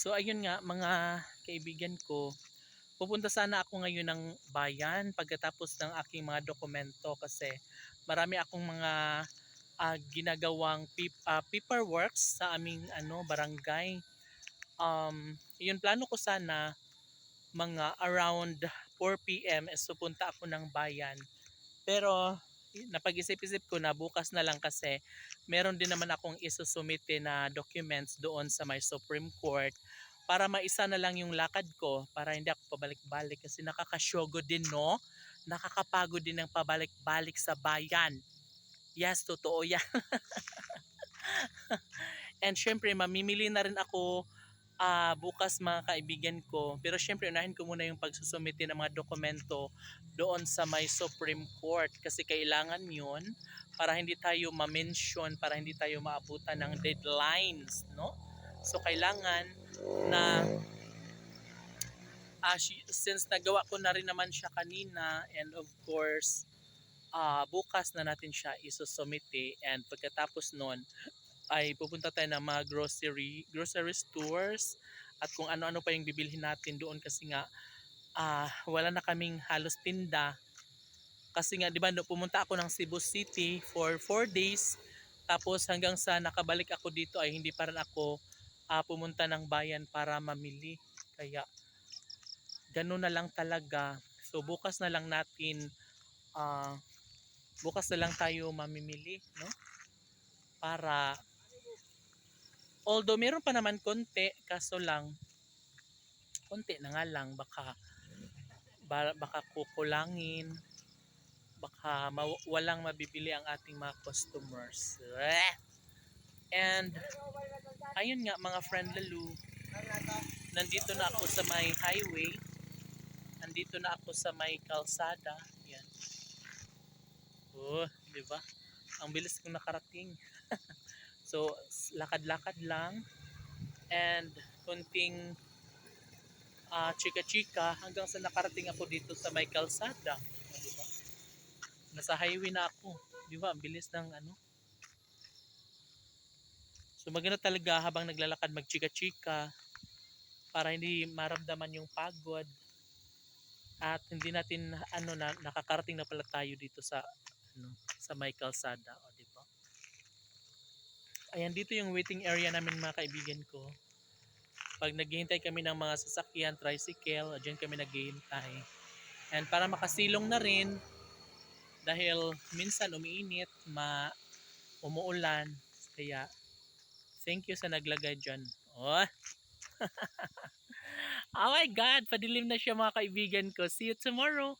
So ayun nga mga kaibigan ko, pupunta sana ako ngayon ng bayan pagkatapos ng aking mga dokumento kasi marami akong mga ah, ginagawang pip, ah, paperworks sa aming ano barangay. Um, yun plano ko sana mga around 4 p.m. is pupunta ako ng bayan. Pero napag-isip-isip ko na bukas na lang kasi meron din naman akong isusumite na documents doon sa may Supreme Court para maisa na lang yung lakad ko para hindi ako pabalik-balik kasi nakakasyogo din no? Nakakapagod din ang pabalik-balik sa bayan. Yes totoo yan. And syempre mamimili na rin ako ah, bukas mga kaibigan ko. Pero syempre unahin ko muna yung pagsusumite ng mga dokumento doon sa may Supreme Court kasi kailangan yun para hindi tayo ma-mention para hindi tayo maabutan ng deadlines no? So kailangan na shi- since nagawa ko na rin naman siya kanina and of course ah, bukas na natin siya isusumite and pagkatapos nun ay pupunta tayo ng mga grocery grocery stores at kung ano-ano pa yung bibilhin natin doon kasi nga ah, wala na kaming halos tinda. Kasi nga 'di ba no, pumunta ako ng Cebu City for 4 days. Tapos hanggang sa nakabalik ako dito ay hindi pa rin ako ah, pumunta ng bayan para mamili. Kaya ganun na lang talaga. So bukas na lang natin ah, bukas na lang tayo mamimili no? Para although meron pa naman konti kaso lang konti na nga lang baka ba- baka kukulangin baka maw- walang mabibili ang ating mga customers. And ayun nga mga friend Lalu nandito na ako sa may highway nandito na ako sa may kalsada yan. Oh di ba? Ang bilis kong nakarating so lakad-lakad lang. And kunting ah chika-chika hanggang sa nakarating ako dito sa may kalsada. O, di ba? Nasa highway na ako. Di ba? Ang bilis ng ano. So maganda talaga habang naglalakad magchika-chika para hindi maramdaman yung pagod. At hindi natin ano na nakakarating na pala tayo dito sa ano sa may kalsada. O di ba ayan dito yung waiting area namin mga kaibigan ko pag naghihintay kami ng mga sasakyan tricycle diyan kami naghihintay and para makasilong na rin dahil minsan umiinit ma umuulan kaya thank you sa naglagay dyan oh Oh my God, padilim na siya mga kaibigan ko. See you tomorrow.